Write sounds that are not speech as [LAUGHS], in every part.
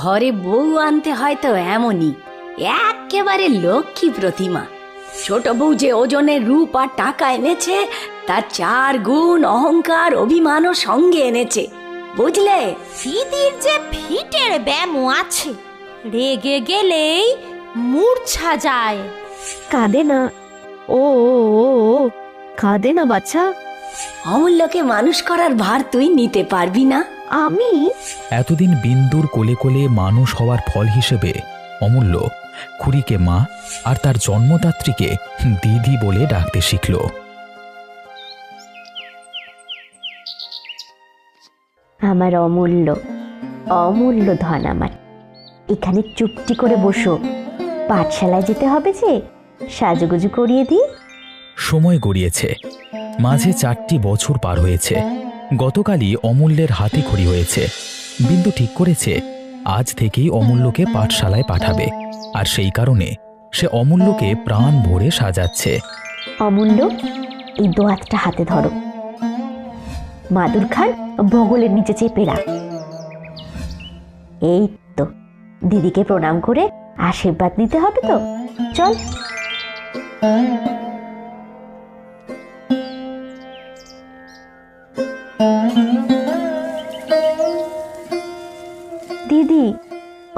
ঘরে বউ আনতে হয় তো এমনই। একেবারে লক্ষ্মী প্রতিমা। ছোট বউ যে ওজনের রূপ আর টাকা এনেছে তার চার গুণ অহংকার অভিমানও সঙ্গে এনেছে। বুঝলে? দিদির যে ফিটের ব্যামো আছে রেগে গেলেই মূর্ছা যায়। কাঁদে না। ও ও ও ও, কাঁদে না বাচ্চা। অমূল্যকে মানুষ করার ভার তুই নিতে পারবি না। আমি? এতদিন বিন্দুর কোলে কোলে মানুষ হওয়ার ফল হিসেবে অমূল্য। খুড়িকে মা আর তার জন্মদাত্রীকে দিদি বলে ডাকতে শিখল। আমার অমূল্য অমূল্য ধন আমার। এখানে চুপটি করে বসো। পাঠশালায় যেতে হবে যে সাজুগুজু করিয়ে দিই। সময় গড়িয়েছে। মাঝে চারটি বছর পার হয়েছে। গতকালই অমূল্যের হাতে খড়ি হয়েছে। বিন্দু ঠিক করেছে, আজ থেকেই অমূল্যকে পাঠশালায় পাঠাবে। আর সেই কারণে সে অমূল্যকে প্রাণ ভরে সাজাচ্ছে। অমূল্য, এই দোয়াতটা হাতে ধরো। মাদুর খান বগলের নিচে চেপে রাখ। এই তো, দিদিকে প্রণাম করে আশীর্বাদ নিতে হবে তো। চল।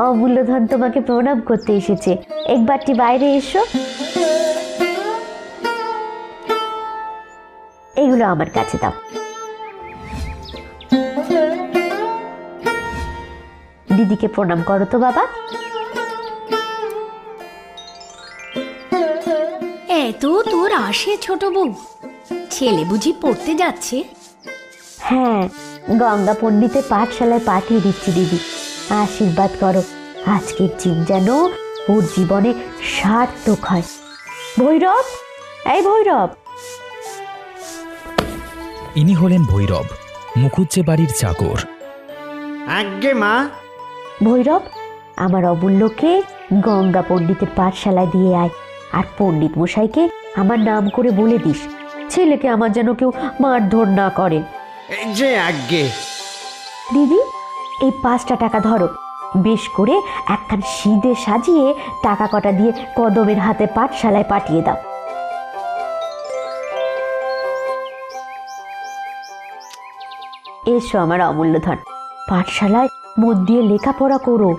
অমূল্য ধন তোমাকে প্রণাম করতে এসেছে। একবারটি বাইরে এসো। এগুলো আমার কাছে দাও। দিদিকে প্রণাম করো তো বাবা। এত তোর আসে ছোট বউ। ছেলে বুঝি পড়তে যাচ্ছে? হ্যাঁ গঙ্গা পণ্ডিতের পাঠশালায় পাঠিয়ে দিচ্ছি দিদি। আশীর্বাদ করো। আজকের দিন যেন ওর জীবনে সার্থক হয়। ভৈরব? এই ভৈরব! ইনি হলেন ভৈরব মুখুজ্জে বাড়ির চাকর। আজ্ঞে মা। ভৈরব আমার অমূল্যকে গঙ্গা পণ্ডিতের পাঠশালায় দিয়ে আয়। আর পণ্ডিত মশাইকে আমার নাম করে বলে দিস। ছেলেকে আমার যেন কেউ মারধর না করে। এই যে আজ্ঞে। দিদি? এই পাঁচটা টাকা ধরো। বেশ করে একখান সিঁদে সাজিয়ে টাকা কটা দিয়ে কদমের হাতে পাঠশালায় পাঠিয়ে দাও। এসো আমার অমূল্য ধন। পাঠশালায় মন দিয়ে লেখাপড়া করো।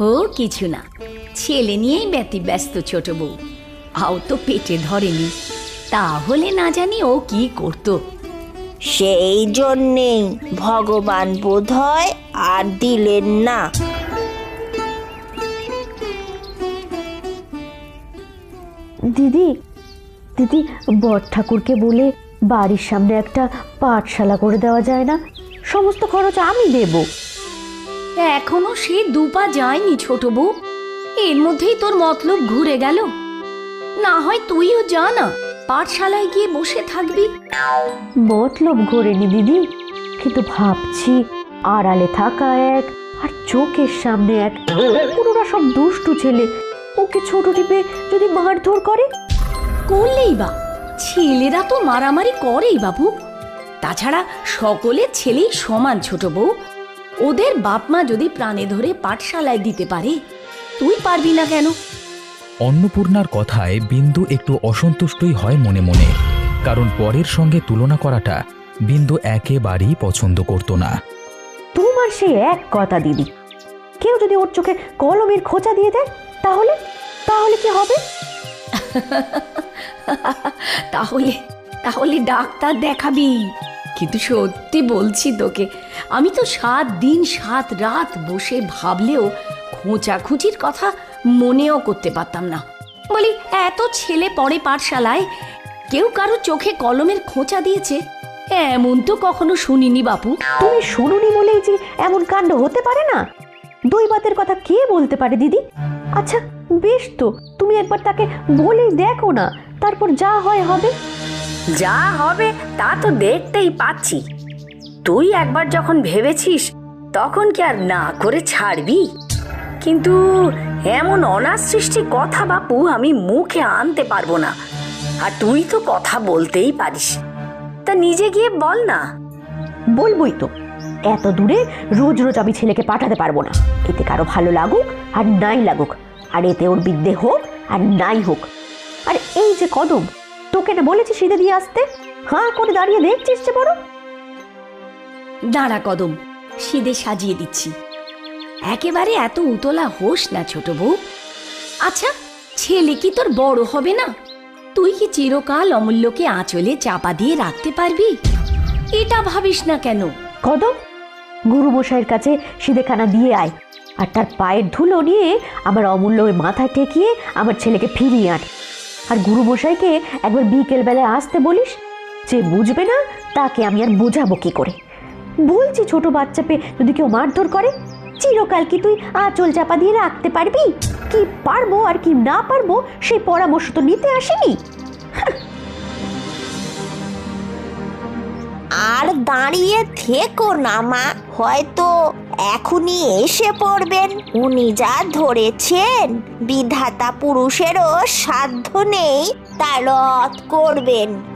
ও কিছু না। ছেলে নিয়েই ব্যতি ব্যস্ত ছোট বউ। আও তো পেটে ধরেনি। তাহলে না জানি ও কি করতো। সেই জন্যেই ভগবান বোধ হয় আর দিলেন না। দিদি দিদি বর ঠাকুরকে বলে বাড়ির সামনে একটা পাঠশালা করে দেওয়া যায় না? সমস্ত খরচ আমি দেব। এখনও সে দুপা যায়নি ছোট বউ। এর মধ্যেই তোর মতলব ঘুরে গেল। না হয় তুইও যা না পাঠশালায় গিয়ে বসে থাকবি। মতলব করেনি দিদি কিন্তু ভাবছি আড়ালে থাকা এক আর চোখের সামনে এক। পুরোটা সব দুষ্টু ছেলে ওকে ছোট টিপে যদি মারধর করে? করলেই বা ছেলেরা তো মারামারি করেই বাবু। তাছাড়া সকলের ছেলেই সমান ছোট বউ। ওদের বাপ মা যদি প্রাণে ধরে পাঠশালায় দিতে পারে তুই পারবি না কেন? অন্নপূর্ণার কথায় বিন্দু একটু অসন্তুষ্টই হয় মনে মনে কারণ পরের সঙ্গে তুলনা করাটা বিন্দু একেবারেই পছন্দ করত না। তোমার সে এক কথা দিদি। কেউ যদি ওর চোখে কলমের খোঁচা দিয়ে দেয় তাহলে? তাহলে কি হবে? [LAUGHS] তাহলে তাহলে ডাক্তার দেখাবি। কিন্তু সত্যি বলছি তোকে, আমি তো সাত দিন, সাত রাত বসে ভাবলেও খোঁচাখুচির কথা মনেও করতে পারতাম না। বলি, এত ছেলে পড়ে পাঠশালায়, কেউ কারও চোখে কলমের খোঁচা দিয়েছে? এমন তো কখনো শুনিনি বাপু। তুমি শুনুনি বলেই যে এমন কাণ্ড হতে পারে না? দৈবাতের কথা কে বলতে পারে দিদি? আচ্ছা বেশ তো, তুমি একবার তাকে বলেই দেখো না, তারপর যা হয় হবে। যা হবে তা তো দেখতেই পাচ্ছি। তুই একবার যখন ভেবেছিস, তখন কি আর না করে ছাড়বি? কিন্তু এমন অনার সৃষ্টি কথা বাপু আমি মুখে আনতে পারব না। আর তুই তো কথা বলতেই পারিস। তা নিজে গিয়ে বল না। বলবই তো। এত দূরে রোজ রোজ আমি ছেলেকে পাঠাতে পারব না। এতে কারও ভালো লাগুক আর নাই লাগুক। আর এতে ওর বিদ্যে হোক আর নাই হোক। আর এই যে কদম তোকে না বলেছি সিঁধে দিয়ে আসতে? হাঁ করে দাঁড়িয়ে দেখছিস যে বড়? দাঁড়া কদম সিদে সাজিয়ে দিচ্ছি। একেবারে এত উতলা হোস না ছোট বউ। আচ্ছা ছেলে কি তোর বড় হবে না? তুই কি চিরকাল অমূল্যকে আঁচলে চাপা দিয়ে রাখতে পারবি? এটা ভাবিস না কেন? কদম গুরু মশাইয়ের কাছে সিঁধেখানা দিয়ে আয়। আর তার পায়ের ধুলো নিয়ে আমার অমূল্য মাথায় টেকিয়ে আমার ছেলেকে ফিরিয়ে আন। আর গুরু বসাইকে একবার বিকেলবেলায় আসতে বলিস, যে বুঝবে না, তাকে আমি আর বোঝাবো কি করে। বলছি ছোট বাচ্চা পেয়ে যদি কেউ মারধর করে, চিরকাল কি তুই আঁচল চাপা দিয়ে রাখতে পারবি? কি পারব আর কি না পারব, সেই পরামর্শ তো নিতে আসিনি। আর দাঁড়িয়ে থেকো না, মা। হয়তো এখনই এসে পড়বেন। উনি যা ধরেছেন, বিধাতা পুরুষেরও সাধ্য নেই তা রদ করবেন।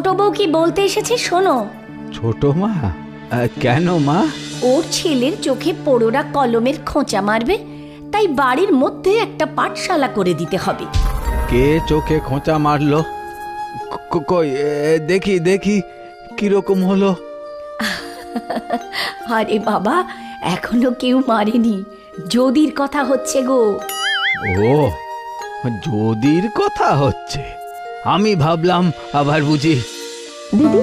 ছোট বউ কি বলতে এসেছে শোনো। ছোট মা? আহ, কেন মা? ওর ছেলের চোখে পড়োরা কলমের খোঁচা মারবে তাই বাড়ির মধ্যে একটা পাঠশালা করে দিতে হবে। কে চোখে খোঁচা মারলো? ক- ক- কই? এ, দেখি দেখি কীরকম হলো? [LAUGHS] আরে বাবা এখনও কেউ মারেনি। যদির কথা হচ্ছে গো। ও যদির কথা হচ্ছে। আমি ভাবলাম আবার বুঝি। দিদি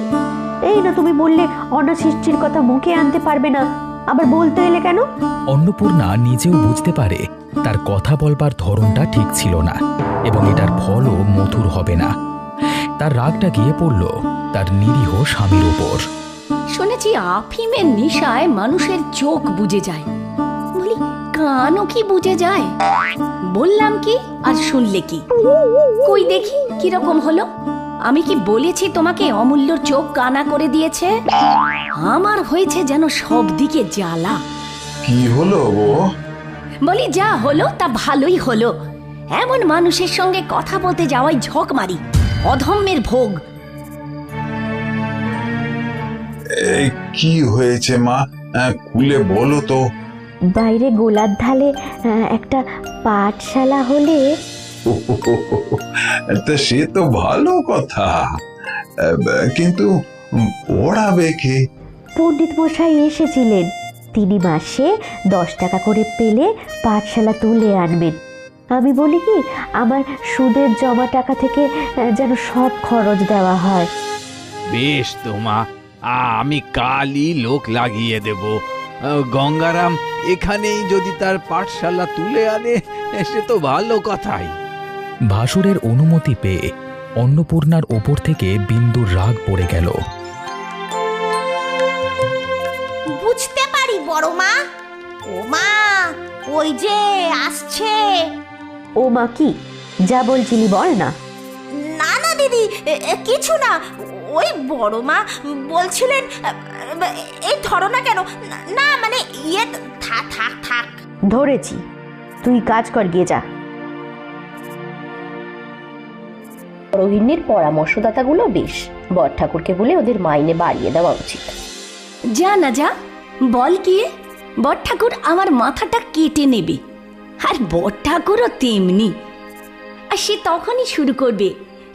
এই না তুমি বললে অনাসৃষ্টির কথা মুখে আনতে পারবে না। আবার বলতে এলে কেন? অন্নপূর্ণা নিজেও বুঝতে পারে তার কথা বলবার ধরনটা ঠিক ছিল না এবং এটার ফলও মধুর হবে না। তার রাগটা গিয়ে পড়ল তার নিরীহ স্বামীর উপর শুনেছি আফিমের নেশায় মানুষের চোখ বুঝে যায়। বলি কানও কি বুঝে যায়? বললাম কি আর শুনলে কি? কই দেখি? কীরকম হলো? আমি কি বলেছি তোমাকে অমূল্যর চোখ কানা করে দিয়েছে? আমার হয়েছে যেন সব দিকে জ্বালা। কি হলো গো? বলি যা হলো তা ভালোই হলো। এমন মানুষের সঙ্গে কথা বলতে যাওয়াই ঝক মারি অধম্যের ভোগ কি হয়েছে মা? খুলে বলো তো। বাইরে গোলার ধালে একটা পাঠশালা হলে তা সে তো ভালো কথা। কিন্তু পড়াবে কে? পণ্ডিত মশাই এসেছিলেন। তিনি মাসে দশ টাকা করে পেলে পাঠশালা তুলে আনবেন। আমি বলি কি আমার সুদের জমা টাকা থেকে যেন সব খরচ দেওয়া হয়। বেশ তো মা আমি কালই লোক লাগিয়ে দেব। আহ, গঙ্গারাম এখানেই যদি তার পাঠশালা তুলে আনে সে তো ভালো কথাই। ভাসুরের অনুমতি পেয়ে অন্নপূর্ণার ওপর থেকে বিন্দুর রাগ পড়ে গেল। বুঝতে পারি বড় মা। ও মা ওই যে আসছে। ও মা কি? যা বলছিলি বল না। না না দিদি কিছু না। ওই বড় মা বলছিলেন এই ধরো না কেন। না- না মানে ইয়ে থাক থাক থাক। ধরেছি। তুই কাজ কর গিয়ে যা। রোহিণীর পরামর্শদাতাগুলো বেশ। বর ঠাকুরকে বলে ওদের মাইনে বাড়িয়ে দেওয়া উচিত। যা না যা, বল কি বট ঠাকুর আমার মাথাটা কেটে নেবে। আর বট ঠাকুরও তেমনি। আর সে তখনই শুরু করবে,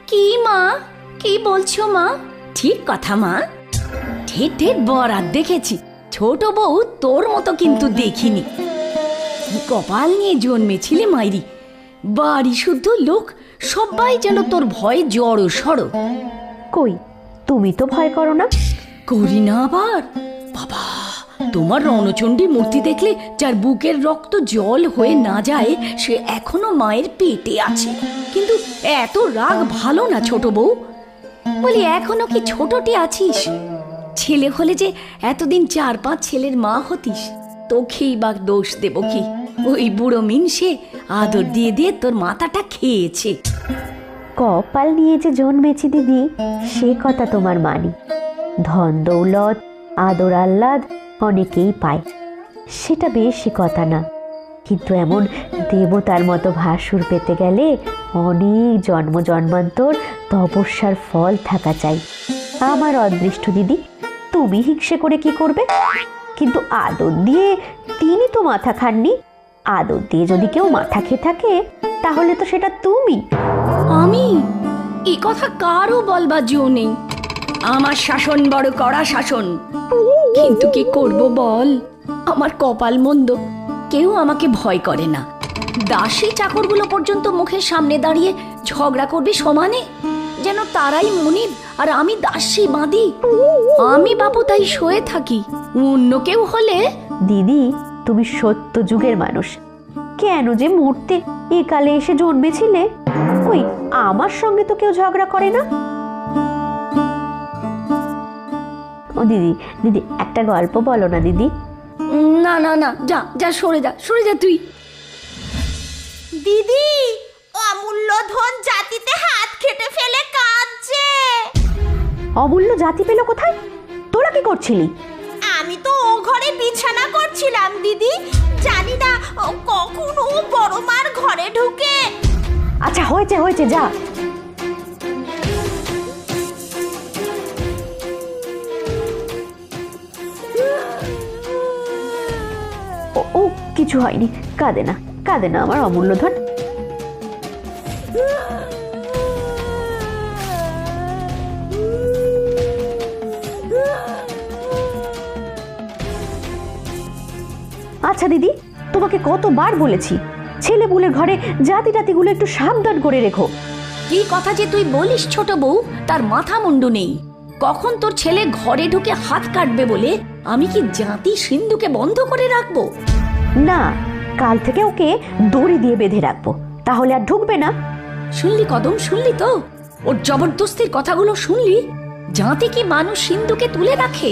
কি মা? কি বলছো মা? ঠিক কথা মা। ঠেট ঠেট বরাত দেখেছি। ছোট বউ তোর মতো কিন্তু দেখিনি। কপাল নিয়ে জন্মেছিলে মাইরি। বাড়ি শুদ্ধ লোক সবাই যেন তোর ভয়ে জড়ো সড়ো। কই তুমি তো ভয় করো না? করি না আবার। বাবা তোমার রণচণ্ডী মূর্তি দেখলে যার বুকের রক্ত জল হয়ে না যায় সে এখনও মায়ের পেটে আছে। কিন্তু এত রাগ ভালো না ছোট বউ। বলি এখনও কি ছোটটি আছিস? ছেলে হলে যে এতদিন চার পাঁচ ছেলের মা হতিস তোকেই বা দোষ দেব কি? ওই বুড়ো মিনসে আদর দিয়ে দিয়ে তোর মাথাটা খেয়েছে। কপাল নিয়ে যে জন্মেছি দিদি, সে কথা তোমার মানি। ধন দৌলত, আদর আহ্লাদ অনেকেই পায়। সেটা বেশি কথা না। কিন্তু এমন দেবতার মতো ভাসুর পেতে গেলে অনেক জন্ম জন্মান্তর তপস্যার ফল থাকা চাই। আমার অদৃষ্ট দিদি, তুমি হিংসে করে কি করবে? কিন্তু আদর দিয়ে তিনি তো মাথা খাননি। আদর দিয়ে যদি কেউ মাথা খেয়ে থাকে তাহলে তো সেটা তুমি। আমি? এ কথা কারও বলবার জো নেই। আমার শাসন বড় কড়া শাসন। কিন্তু কি করব বল? আমার কপাল মন্দ। কেউ আমাকে ভয় করে না। দাসী চাকরগুলো পর্যন্ত মুখের সামনে দাঁড়িয়ে ঝগড়া করবে সমানে? যেন তারাই মনিব আর আমি দাসী বাঁধি আমি বাবু তাই শুয়ে থাকি। অন্য কেউ হলে? দিদি তুমি সত্য যুগের মানুষ। কেন যে মরতে এ কালে এসে জন্মেছিলে? ওই আমার সঙ্গে তো কেউ ঝগড়া করে না? ও দিদি দিদি একটা গল্প বলো না দিদি। না না না যা যা সরে যা সরে যা তুই। দিদি অমূল্য ধন জাতিতে হাত খেটে ফেলে কাঁদছে। অমূল্য জাতি পেল কোথায়? তোরা কি করছিলি? করছিলাম দিদি। জানি না কখন ও বড় মার ঘরে ঢুকে। আচ্ছা হয়েছে হয়েছে, যা। ও, কিছু হয়নি। কাঁদে না কাঁদে না আমার অমূল্য ধন। আচ্ছা দিদি তোমাকে কতবার বলেছি ছেলে বুলের ঘরে জাতি টাতিগুলো একটু সাবধান করে রেখো। কি কথা যে তুই বলিস ছোট বউ তার মাথা মুন্ডু নেই। কখন তোর ছেলে ঘরে ঢুকে হাত কাটবে বলে আমি কি জাতি সিন্ধুকে বন্ধ করে রাখব? না কাল থেকে ওকে দড়ি দিয়ে বেঁধে রাখব তাহলে আর ঢুকবে না। শুনলি কদম শুনলি তো? ওর জবরদস্তির কথাগুলো শুনলি? জাতি কি মানুষ সিন্ধুকে তুলে রাখে?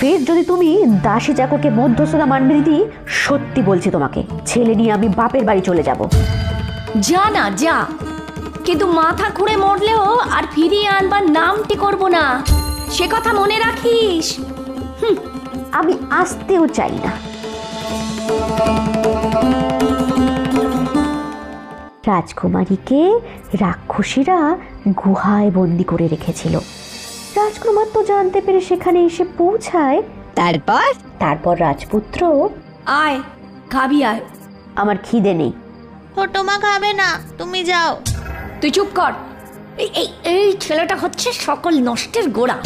ফের যদি তুমি দাসী চাকরকে মধ্যস্থতা মানবে দিদি সত্যি বলছি তোমাকে ছেলে নিয়ে আমি বাপের বাড়ি চলে যাব। যা না যা। কিন্তু মাথা খুঁড়ে মরলেও আর ফিরিয়ে আনবার নামটি করব না। সে কথা মনে রাখিস? আমি আসতেও চাই না। রাজকুমারীকে রাক্ষসীরা গুহায় বন্দি করে রেখেছিল। রাজকুমার তো জানতে পেরে সেখানে এসে পৌঁছায়। তারপর? তারপর রাজপুত্র আয় খাবি আয়। আমার খিদে নেই। ছোট মা খাবে না তুমি যাও। তুই চুপ কর। এই এই এই ছেলেটা হচ্ছে সকল নষ্টের গোড়া।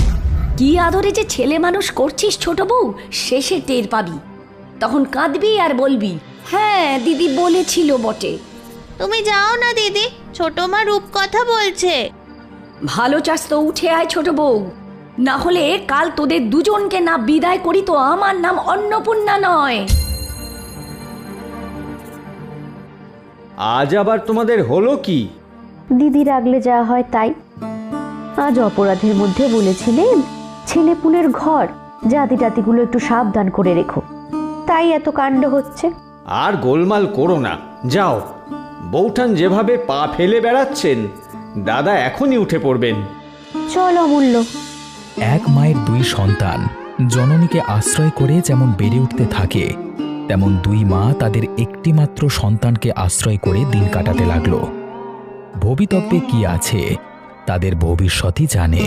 কি আদরে যে ছেলে মানুষ করছিস ছোট বউ শেষে টের পাবি। তখন কাঁদবি আর বলবি হ্যাঁ দিদি বলেছিল বটে। তুমি যাও না দিদি ছোট মা রূপকথা বলছে। ভালো চাস তো উঠে আয় ছোট বউ। না হলে কাল তোদের দুজনকে না বিদায় করি তো আমার নাম অন্নপূর্ণা নয়। আজ আবার তোমাদের হলো কি? দিদি রাগলে যা হয় তাই। আজ অপরাধের মধ্যে বলেছিলেন ছেলে পুলের ঘর জাতি টাতিগুলো একটু সাবধান করে রেখো। তাই এত কাণ্ড হচ্ছে। আর গোলমাল করো না যাও। বৌঠান যেভাবে পা ফেলে বেড়াচ্ছেন দাদা এখনই উঠে পড়বেন। চলো অমূল্য এক মায়ের দুই সন্তান জননীকে আশ্রয় করে যেমন বেড়ে উঠতে থাকে তেমন দুই মা তাদের একটিমাত্র সন্তানকে আশ্রয় করে দিন কাটাতে লাগল। ভবিতব্যে কি আছে তাদের ভবিষ্যতই জানে।